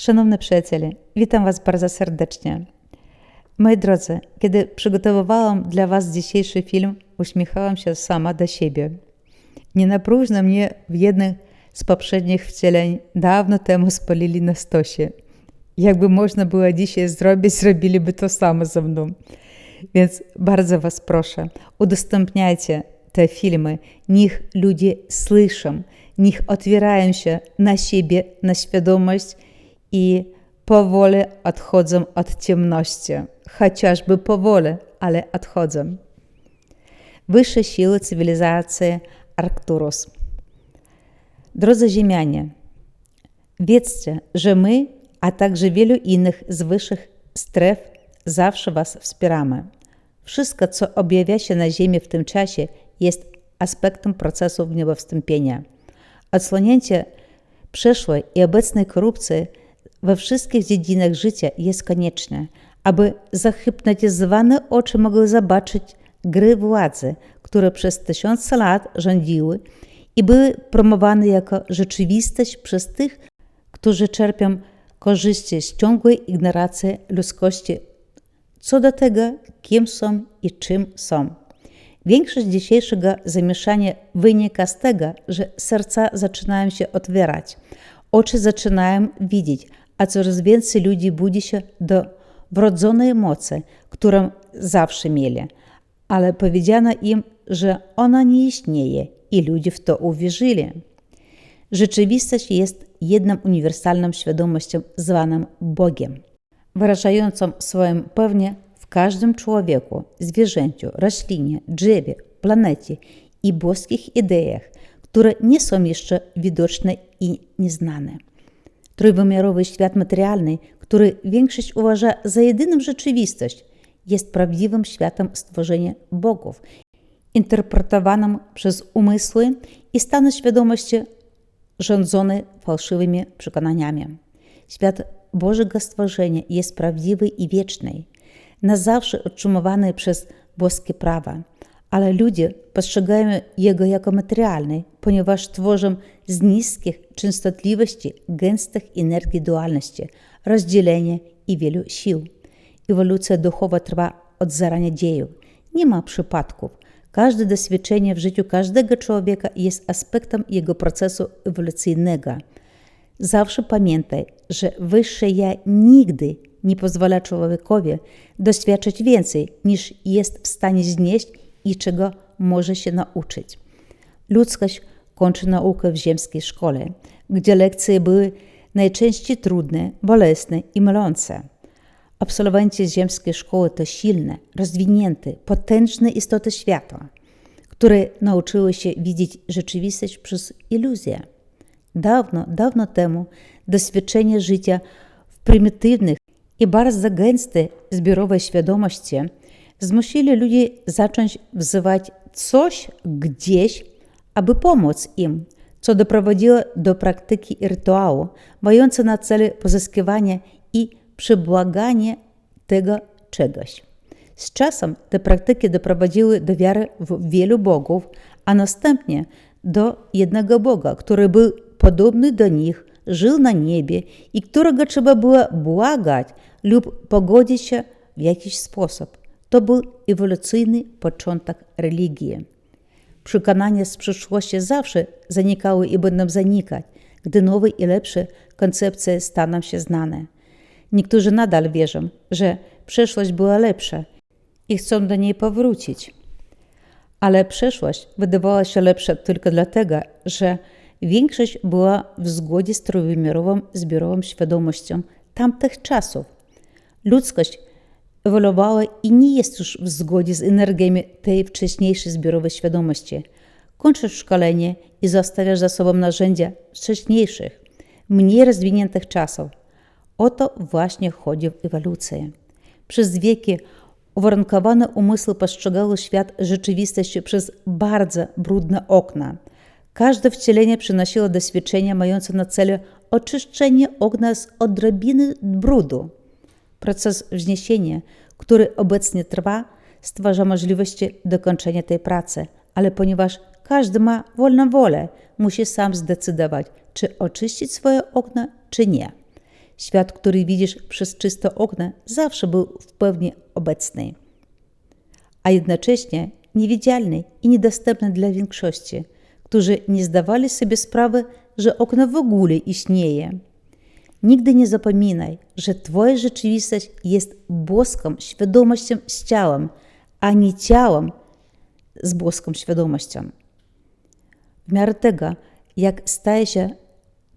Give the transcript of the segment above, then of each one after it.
Szanowni przyjaciele, witam Was bardzo serdecznie. Moi drodzy, kiedy przygotowywałam dla Was dzisiejszy film, uśmiechałam się sama do siebie. Nie napróżno mnie w jednym z poprzednich wcieleń dawno temu spalili na stosie. Jakby można było dzisiaj zrobić, zrobiliby to samo ze mną. Więc bardzo Was proszę, udostępniajcie te filmy, niech ludzie słyszą, niech otwierają się na siebie, na świadomość i powoli odchodzą od ciemności. Chociażby powoli, ale odchodzą. Wyższe siły cywilizacji Arcturus. Drodzy Ziemianie, wiedzcie, że my, a także wielu innych z wyższych stref zawsze Was wspieramy. Wszystko, co objawia się na Ziemi w tym czasie, jest aspektem procesu wniebowstąpienia. Odsłonięcie przeszłej i obecnej korupcji we wszystkich dziedzinach życia jest konieczne, aby zahipnotyzowane oczy mogły zobaczyć gry władzy, które przez tysiące lat rządziły i były promowane jako rzeczywistość przez tych, którzy czerpią korzyści z ciągłej ignoracji ludzkości co do tego, kim są i czym są. Większość dzisiejszego zamieszania wynika z tego, że serca zaczynają się otwierać, oczy zaczynają widzieć, a coraz więcej ludzi budzi się do wrodzonej mocy, którą zawsze mieli, ale powiedziano im, że ona nie istnieje i ludzie w to uwierzyli. Rzeczywistość jest jedną uniwersalną świadomością zwaną Bogiem, wyrażającą swoją pewnie w każdym człowieku, zwierzęciu, roślinie, drzewie, planecie i boskich ideach, które nie są jeszcze widoczne i nieznane. Trójwymiarowy świat materialny, który większość uważa za jedyną rzeczywistość, jest prawdziwym światem stworzenia bogów, interpretowanym przez umysły i stany świadomości rządzone fałszywymi przekonaniami. Świat Bożego stworzenia jest prawdziwy i wieczny, na zawsze utrzymywany przez boskie prawa, ale ludzie postrzegają jego jako materialny, ponieważ tworzą z niskich częstotliwości gęstych energii dualności, rozdzielenia i wielu sił. Ewolucja duchowa trwa od zarania dziejów. Nie ma przypadków. Każde doświadczenie w życiu każdego człowieka jest aspektem jego procesu ewolucyjnego. Zawsze pamiętaj, że wyższe ja nigdy nie pozwala człowiekowi doświadczyć więcej, niż jest w stanie znieść i czego może się nauczyć. Ludzkość kończy naukę w ziemskiej szkole, gdzie lekcje były najczęściej trudne, bolesne i mylące. Absolwenci ziemskiej szkoły to silne, rozwinięte, potężne istoty świata, które nauczyły się widzieć rzeczywistość przez iluzję. Dawno, dawno temu doświadczenie życia w prymitywnych i bardzo gęstej zbiorowej świadomości zmusili ludzi zacząć wzywać coś gdzieś, aby pomóc im, co doprowadziło do praktyki rytuału, mające na celu pozyskiwanie i przebłaganie tego czegoś. Z czasem te praktyki doprowadziły do wiary w wielu bogów, a następnie do jednego Boga, który był podobny do nich, żył na niebie i którego trzeba było błagać lub pogodzić się w jakiś sposób. To był ewolucyjny początek religii. Przekonania z przeszłości zawsze zanikały i będą zanikać, gdy nowe i lepsze koncepcje staną się znane. Niektórzy nadal wierzą, że przeszłość była lepsza i chcą do niej powrócić. Ale przeszłość wydawała się lepsza tylko dlatego, że większość była w zgodzie z trójwymiarową zbiorową świadomością tamtych czasów. Ludzkość ewoluowała i nie jest już w zgodzie z energiami tej wcześniejszej zbiorowej świadomości. Kończysz szkolenie i zostawiasz za sobą narzędzia wcześniejszych, mniej rozwiniętych czasów. O to właśnie chodzi w ewolucji. Przez wieki uwarunkowane umysły postrzegały świat rzeczywistości przez bardzo brudne okna. Każde wcielenie przynosiło doświadczenia mające na celu oczyszczenie ognia z odrobiny brudu. Proces wzniesienia, który obecnie trwa, stwarza możliwości dokończenia tej pracy, ale ponieważ każdy ma wolną wolę, musi sam zdecydować, czy oczyścić swoje okna, czy nie. Świat, który widzisz przez czyste okna, zawsze był w pełni obecny, a jednocześnie niewidzialny i niedostępny dla większości, którzy nie zdawali sobie sprawy, że okno w ogóle istnieje. Nigdy nie zapominaj, że Twoja rzeczywistość jest boską świadomością z ciałem, a nie ciałem z boską świadomością. W miarę tego, jak staje się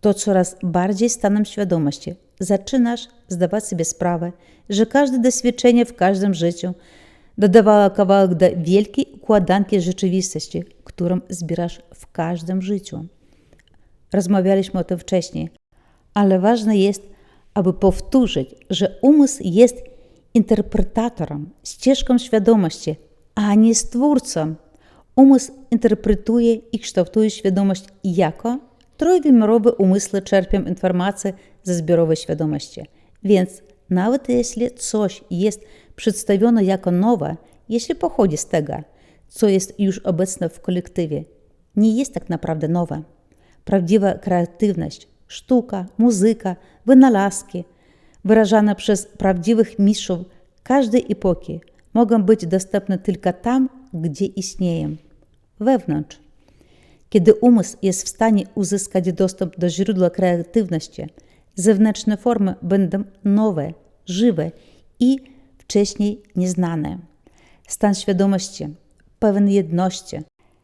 to coraz bardziej stanem świadomości, zaczynasz zdawać sobie sprawę, że każde doświadczenie w każdym życiu dodawało kawałek do wielkiej układanki rzeczywistości, którą zbierasz w każdym życiu. Rozmawialiśmy o tym wcześniej, ale ważne jest, aby powtórzyć, że umysł jest interpretatorem, ścieżką świadomości, a nie stwórcą. Umysł interpretuje i kształtuje świadomość jako trójwymiarowe umysły czerpią informacje ze zbiorowej świadomości. Więc nawet jeśli coś jest przedstawione jako nowe, jeśli pochodzi z tego, co jest już obecne w kolektywie, nie jest tak naprawdę nowe. Prawdziwa kreatywność, sztuka, muzyka, wynalazki wyrażane przez prawdziwych mistrzów każdej epoki mogą być dostępne tylko tam, gdzie istnieją wewnątrz. Kiedy umysł jest w stanie uzyskać dostęp do źródła kreatywności, zewnętrzne formy będą nowe, żywe i wcześniej nieznane. Stan świadomości, pełen jedności,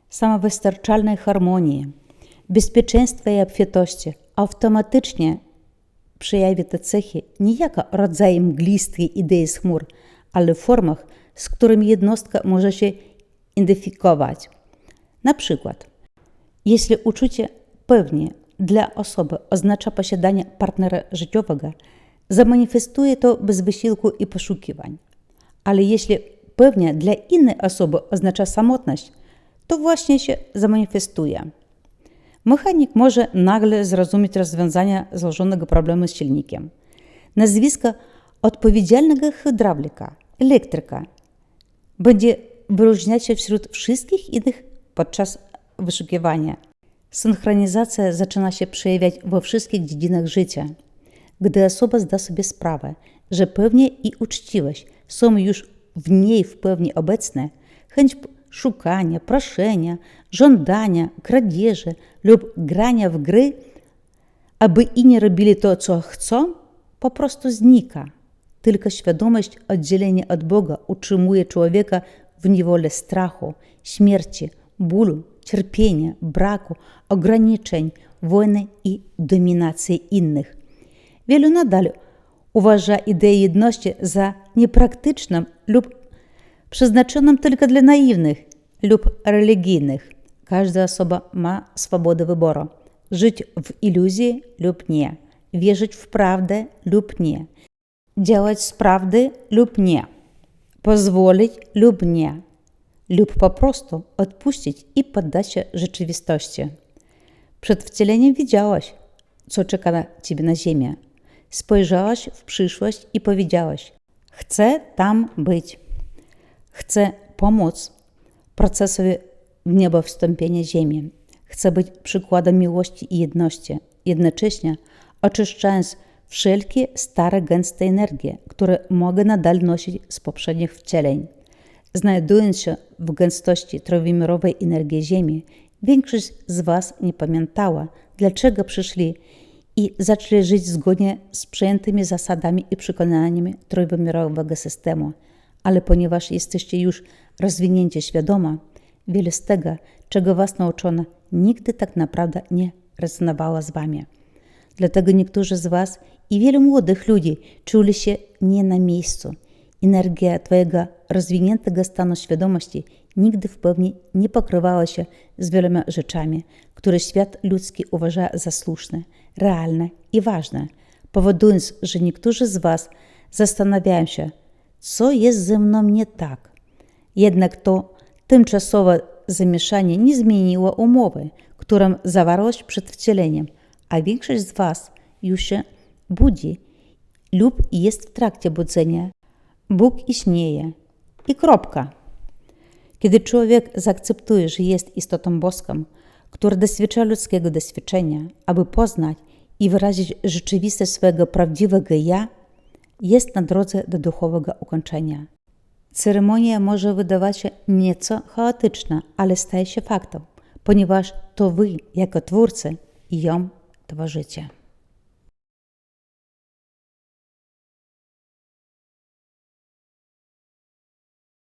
samowystarczalnej harmonii, bezpieczeństwa i obfitości automatycznie przejawi te cechy nie jako rodzaj mglistej idei z chmur, ale w formach, z którymi jednostka może się identyfikować. Na przykład, jeśli uczucie pewnie dla osoby oznacza posiadanie partnera życiowego, zamanifestuje to bez wysiłku i poszukiwań. Ale jeśli pewnie dla innej osoby oznacza samotność, to właśnie się zamanifestuje. Mechanik może nagle zrozumieć rozwiązanie złożonego problemu z silnikiem. Nazwisko odpowiedzialnego hydraulika, elektryka będzie wyróżniać się wśród wszystkich innych podczas wyszukiwania. Synchronizacja zaczyna się przejawiać we wszystkich dziedzinach życia. Gdy osoba zda sobie sprawę, że pewnie i uczciwość są już w niej w pełni obecne, chęć szukania, proszenia, żądania, kradzieży lub grania w gry, aby inni robili to, co chcą, po prostu znika. Tylko świadomość oddzielenia od Boga utrzymuje człowieka w niewolę strachu, śmierci, bólu, cierpienia, braku, ograniczeń, wojny i dominacji innych. Wielu nadal uważa ideę jedności za niepraktyczną lub przeznaczoną tylko dla naiwnych lub religijnych. Każda osoba ma swobodę wyboru. Żyć w iluzji lub nie, wierzyć w prawdę lub nie, działać z prawdy lub nie, pozwolić lub nie, lub po prostu odpuścić i poddać się rzeczywistości. Przed wcieleniem widziałaś, co czeka na ciebie na ziemię. Spojrzałaś w przyszłość i powiedziałaś: Chcę tam być. Chcę pomóc procesowi niebo wstąpienia ziemi. Chcę być przykładem miłości i jedności, jednocześnie oczyszczając wszelkie stare, gęste energie, które mogę nadal nosić z poprzednich wcieleń. Znajdując się w gęstości trójwymiarowej energii Ziemi, większość z Was nie pamiętała, dlaczego przyszli i zaczęli żyć zgodnie z przyjętymi zasadami i przekonaniami trójwymiarowego systemu. Ale ponieważ jesteście już rozwinięci świadoma, wiele z tego, czego Was nauczono, nigdy tak naprawdę nie rezonowało z Wami. Dlatego niektórzy z Was i wielu młodych ludzi czuli się nie na miejscu. Energia Twojego rozwiniętego stanu świadomości nigdy w pełni nie pokrywała się z wieloma rzeczami, które świat ludzki uważa za słuszne, realne i ważne, powodując, że niektórzy z Was zastanawiają się, co jest ze mną nie tak. Jednak to tymczasowe zamieszanie nie zmieniło umowy, którą zawarłaś przed wcieleniem, a większość z Was już się budzi lub jest w trakcie budzenia. Bóg istnieje i kropka. Kiedy człowiek zaakceptuje, że jest istotą boską, która doświadcza ludzkiego doświadczenia, aby poznać i wyrazić rzeczywistość swojego prawdziwego ja, jest na drodze do duchowego ukończenia. Ceremonia może wydawać się nieco chaotyczna, ale staje się faktem, ponieważ to wy, jako twórcy, ją tworzycie.